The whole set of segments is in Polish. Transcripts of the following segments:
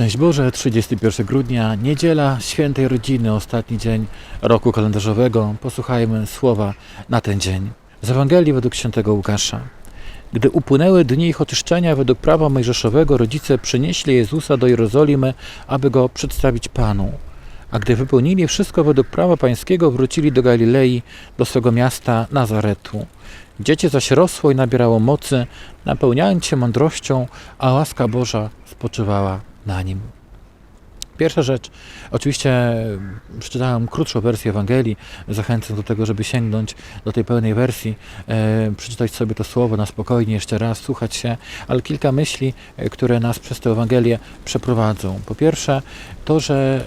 Szczęść Boże, 31 grudnia, niedziela świętej rodziny, ostatni dzień roku kalendarzowego. Posłuchajmy słowa na ten dzień. Z Ewangelii według świętego Łukasza. Gdy upłynęły dni ich oczyszczenia według prawa mojżeszowego, rodzice przynieśli Jezusa do Jerozolimy, aby go przedstawić Panu. A gdy wypełnili wszystko według prawa pańskiego, wrócili do Galilei, do swego miasta Nazaretu. Dziecię zaś rosło i nabierało mocy, napełniając się mądrością, a łaska Boża spoczywała na nim. Pierwsza rzecz, oczywiście mm, przeczytałem krótszą wersję Ewangelii, zachęcam do tego, żeby sięgnąć do tej pełnej wersji, e, przeczytać sobie to słowo na spokojnie jeszcze raz, słuchać się, ale kilka myśli, e, które nas przez tę Ewangelię przeprowadzą. Po pierwsze, to, że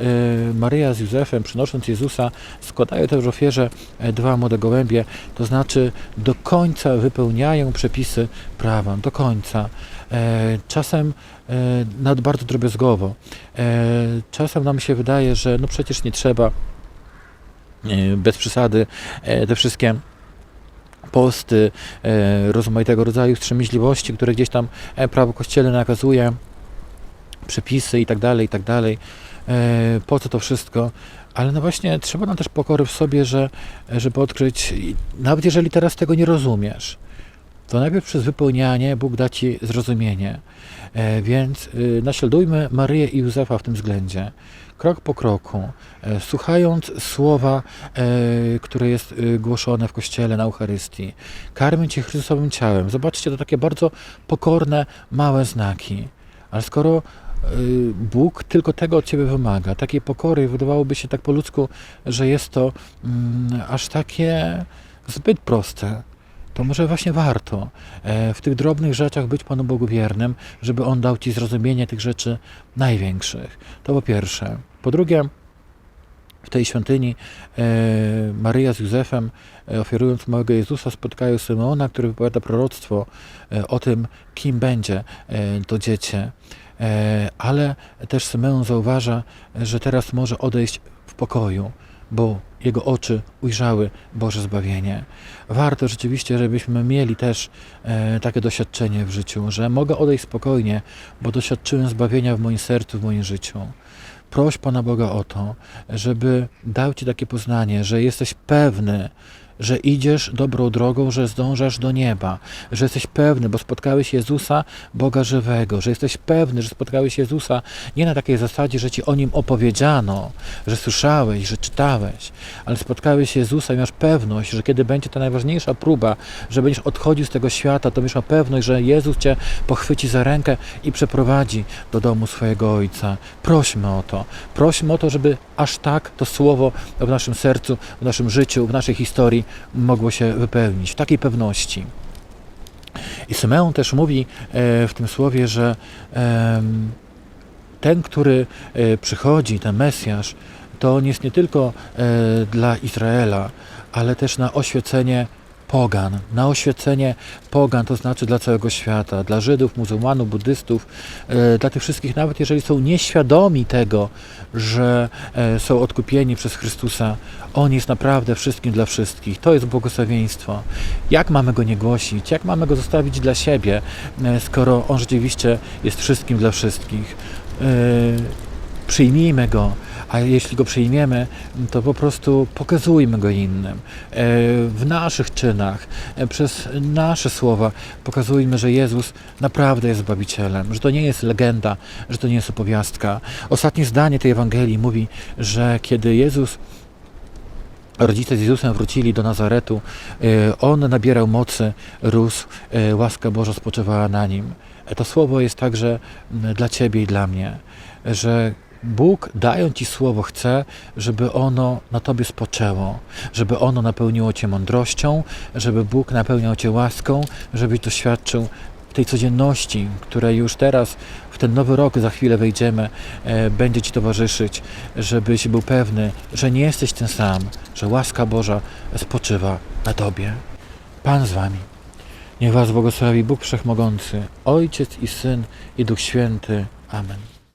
e, Maryja z Józefem, przynosząc Jezusa, składają też ofierze e, dwa młode gołębie, to znaczy do końca wypełniają przepisy prawa, do końca. E, Czasem e, nawet bardzo drobiazgowo. E, Czasem nam się wydaje, że no przecież nie trzeba bez przesady te wszystkie posty rozmaitego rodzaju wstrzemięźliwości, które gdzieś tam prawo kościelne nakazuje, przepisy i tak dalej, i tak dalej. Po co to wszystko? Ale no właśnie trzeba nam też pokory w sobie, że, żeby odkryć, nawet jeżeli teraz tego nie rozumiesz, to najpierw przez wypełnianie Bóg da Ci zrozumienie. E, Więc y, naśladujmy Maryję i Józefa w tym względzie. Krok po kroku, e, słuchając słowa, e, które jest y, głoszone w Kościele na Eucharystii. Karmię Cię Chrystusowym ciałem. Zobaczcie, to takie bardzo pokorne, małe znaki. Ale skoro y, Bóg tylko tego od Ciebie wymaga, takiej pokory, wydawałoby się tak po ludzku, że jest to mm, aż takie zbyt proste, to może właśnie warto e, w tych drobnych rzeczach być Panu Bogu wiernym, żeby On dał Ci zrozumienie tych rzeczy największych. To po pierwsze. Po drugie, w tej świątyni e, Maryja z Józefem, e, ofiarując małego Jezusa, spotkają Symeona, który wypowiada proroctwo o tym, kim będzie to dziecię. Ale też Symeon zauważa, że teraz może odejść w pokoju, bo jego oczy ujrzały Boże zbawienie. Warto rzeczywiście, żebyśmy mieli też e, takie doświadczenie w życiu, że mogę odejść spokojnie, bo doświadczyłem zbawienia w moim sercu, w moim życiu. Proś Pana Boga o to, żeby dał Ci takie poznanie, że jesteś pewny, że idziesz dobrą drogą, że zdążasz do nieba, że jesteś pewny, bo spotkałeś Jezusa, Boga żywego, że jesteś pewny, że spotkałeś Jezusa nie na takiej zasadzie, że Ci o Nim opowiedziano, że słyszałeś, że czytałeś, ale spotkałeś Jezusa i masz pewność, że kiedy będzie ta najważniejsza próba, że będziesz odchodził z tego świata, to miał pewność, że Jezus Cię pochwyci za rękę i przeprowadzi do domu swojego Ojca. Prośmy o to. Prośmy o to, żeby aż tak to słowo w naszym sercu, w naszym życiu, w naszej historii mogło się wypełnić. W takiej pewności. I Symeon też mówi e, w tym słowie, że ten, który e, przychodzi, ten Mesjasz, to on jest nie tylko e, dla Izraela, ale też na oświecenie pogan, na oświecenie pogan, to znaczy dla całego świata, dla Żydów, muzułmanów, buddystów, e, dla tych wszystkich, nawet jeżeli są nieświadomi tego, że e, są odkupieni przez Chrystusa, On jest naprawdę wszystkim dla wszystkich. To jest błogosławieństwo. Jak mamy Go nie głosić? Jak mamy Go zostawić dla siebie, e, skoro On rzeczywiście jest wszystkim dla wszystkich? Przyjmijmy Go, a jeśli Go przyjmiemy, to po prostu pokazujmy Go innym. E, W naszych czynach, e, przez nasze słowa pokazujmy, że Jezus naprawdę jest Zbawicielem, że to nie jest legenda, że to nie jest opowiastka. Ostatnie zdanie tej Ewangelii mówi, że kiedy Jezus rodzice z Jezusem wrócili do Nazaretu, e, On nabierał mocy, rósł, łaska Boża spoczywała na Nim. To słowo jest także dla Ciebie i dla mnie, że Bóg, dając Ci słowo, chce, żeby ono na Tobie spoczęło, żeby ono napełniło Cię mądrością, żeby Bóg napełniał Cię łaską, żebyś doświadczył tej codzienności, której już teraz, w ten nowy rok, za chwilę wejdziemy, e, będzie Ci towarzyszyć, żebyś był pewny, że nie jesteś ten sam, że łaska Boża spoczywa na Tobie. Pan z Wami. Niech Was błogosławi Bóg Wszechmogący, Ojciec i Syn i Duch Święty. Amen.